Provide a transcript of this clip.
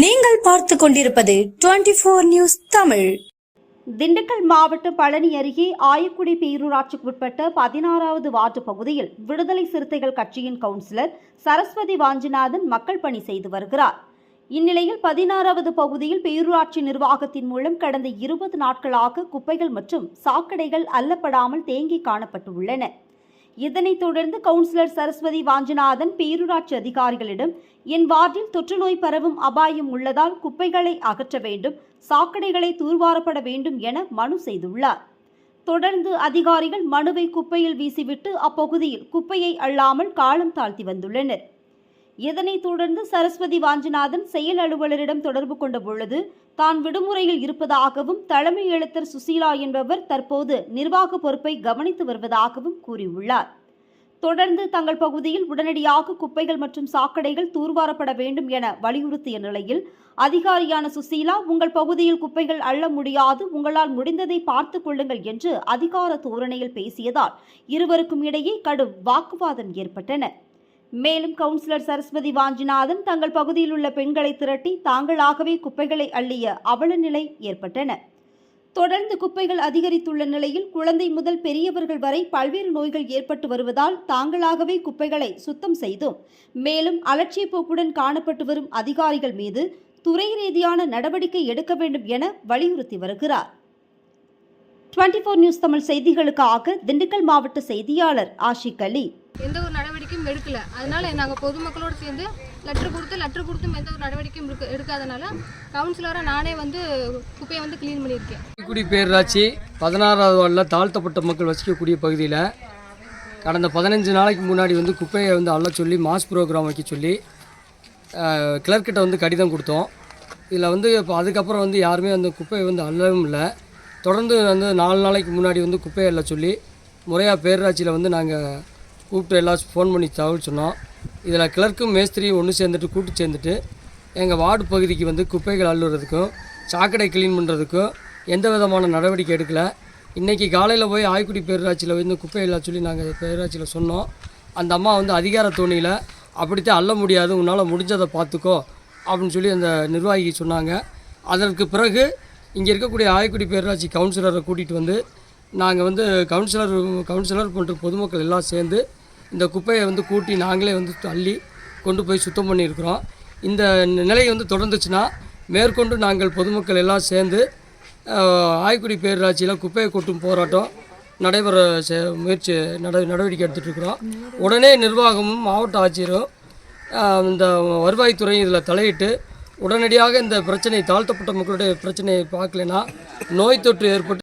நீங்கள் பார்த்து கொண்டிருப்பது twenty four news Tamil. Dindigul மாவட்டம் பழனி அருகே ஆயக்குடி பேரூராட்சிக்கு உட்பட்ட பதினாறாவது வார்டு பகுதியில் விடுதலை சிறுத்தைகள் கட்சியின் கவுன்சிலர் சரஸ்வதி வாஞ்சிநாதன் மக்கள் பணி செய்து வருகிறார். இந்நிலையில் பதினாறாவது பகுதியில் பேரூராட்சி நிர்வாகத்தின் மூலம் கடந்த இருபது நாட்களாக குப்பைகள் மற்றும் சாக்கடைகள் அல்லப்படாமல் தேங்கி காணப்பட்டுள்ளன. இதனைத் தொடர்ந்து கவுன்சிலர் சரஸ்வதி வாஞ்சிநாதன் பேரூராட்சி அதிகாரிகளிடம் என் வார்டில் தொற்றுநோய் பரவும் அபாயம் உள்ளதால் குப்பைகளை அகற்ற வேண்டும் சாக்கடைகளை தூர்வாரப்பட வேண்டும் என மனு செய்துள்ளார். தொடர்ந்து அதிகாரிகள் மனுவை குப்பையில் வீசிவிட்டு அப்பகுதியில் குப்பையை அள்ளாமல் காலம் தாழ்த்தி வந்துள்ளனர். இதனைத் தொடர்ந்து சரஸ்வதி வாஞ்சிநாதன் செயல் அலுவலரிடம் தொடர்பு கொண்ட பொழுது தான் விடுமுறையில் இருப்பதாகவும் தலைமை எழுத்தர் சுசீலா என்பவர் தற்போது நிர்வாக பொறுப்பை கவனித்து வருவதாகவும் கூறியுள்ளார். தொடர்ந்து தங்கள் பகுதியில் உடனடியாக குப்பைகள் மற்றும் சாக்கடைகள் தூர்வாரப்பட வேண்டும் என வலியுறுத்திய நிலையில் அதிகாரியான சுசீலா உங்கள் பகுதியில் குப்பைகள் அள்ள முடியாது உங்களால் முடிந்ததை பார்த்துக் கொள்ளுங்கள் என்று அதிகார தோரணையில் பேசியதால் இருவருக்கும் இடையே கடும் வாக்குவாதம் ஏற்பட்டன. மேலும் கவுன்சிலர் சரஸ்வதி வாஞ்சிநாதன் தங்கள் பகுதியில் உள்ள பெண்களை திரட்டி தாங்களாகவே குப்பைகளை அள்ளிய அவல நிலை ஏற்பட்டன. தொடர்ந்து குப்பைகள் அதிகரித்துள்ள நிலையில் குழந்தை முதல் பெரியவர்கள் வரை பல்வேறு நோய்கள் ஏற்பட்டு வருவதால் தாங்களாகவே குப்பைகளை சுத்தம் செய்தும் மேலும் அலட்சிய போக்குடன் காணப்பட்டு வரும் அதிகாரிகள் மீது துறை ரீதியான நடவடிக்கை எடுக்க வேண்டும் என வலியுறுத்தி வருகிறார். டுவெண்ட்டி ஃபோர் நியூஸ் தமிழ் செய்திகளுக்காக திண்டுக்கல் மாவட்ட செய்தியாளர் ஆஷிக் அலி. எந்த ஒரு நடவடிக்கையும் எடுக்கல. அதனால நாங்கள் பொதுமக்களோடு சேர்ந்து லெட்ரு கொடுத்து லெட்ரு கொடுத்தும் எந்த ஒரு நடவடிக்கையும் இருக்கு எடுக்காதனால கவுன்சிலராக நானே வந்து குப்பையை வந்து க்ளீன் பண்ணியிருக்கேன். குடி பேரூராட்சி பதினாறாவது வார்டில் தாழ்த்தப்பட்ட மக்கள் வசிக்கக்கூடிய பகுதியில் கடந்த பதினஞ்சு நாளைக்கு முன்னாடி வந்து குப்பையை வந்து அள்ள சொல்லி மாஸ் ப்ரோக்ராம் வைக்க சொல்லி கிளர்க்கிட்ட வந்து கடிதம் கொடுத்தோம். இதில் வந்து இப்போ அதுக்கப்புறம் வந்து யாருமே அந்த குப்பையை வந்து அள்ளவும் இல்லை. தொடர்ந்து வந்து நாலு நாளைக்கு முன்னாடி வந்து குப்பையை அள்ள சொல்லி முறையாக பேரூராட்சியில் வந்து நாங்கள் கூப்பிட்டு எல்லாம் ஃபோன் பண்ணி தகவல் சொன்னோம் இதில் கிளர்க்கும் மேஸ்திரியும் ஒன்று சேர்ந்துட்டு கூட்டு சேர்ந்துட்டு எங்கள் வார்டு பகுதிக்கு வந்து குப்பைகள் அள்ளுறதுக்கும் சாக்கடை க்ளீன் பண்ணுறதுக்கும் எந்த விதமான நடவடிக்கை எடுக்கலை இன்றைக்கி காலையில் போய் ஆய்க்குடி பேரூராட்சியில் வந்து குப்பை இல்லை சொல்லி நாங்கள் பேரூராட்சியில் சொன்னோம் அந்த அம்மா வந்து அதிகார தோணியில் அப்படித்தான் அள்ள முடியாது உன்னால் முடிஞ்சதை பார்த்துக்கோ அப்படின்னு சொல்லி அந்த நிர்வாகி சொன்னாங்க அதற்கு பிறகு இங்கே இருக்கக்கூடிய ஆயக்குடி பேரூராட்சி கவுன்சிலரை கூட்டிகிட்டு வந்து நாங்கள் வந்து கவுன்சிலர் கவுன்சிலர் போன்ற பொதுமக்கள் எல்லாம் சேர்ந்து இந்த குப்பையை வந்து கூட்டி நாங்களே வந்து தள்ளி கொண்டு போய் சுத்தம் பண்ணியிருக்கிறோம். இந்த நிலை வந்து தொடர்ந்துச்சுன்னா மேற்கொண்டு நாங்கள் பொதுமக்கள் எல்லாம் சேர்ந்து ஆய்க்குடி பேரூராட்சியில் குப்பையை கொட்டும் போராட்டம் நடைபெற முயற்சி நட நடவடிக்கை எடுத்துகிட்டு இருக்கிறோம் உடனே நிர்வாகமும் மாவட்ட ஆட்சியரும் இந்த வருவாய்த்துறையும் இதில் தலையிட்டு உடனடியாக இந்த பிரச்சனை தாழ்த்தப்பட்ட மக்களுடைய பிரச்சனையை பார்க்கலைன்னா நோய் தொற்று ஏற்பட்டு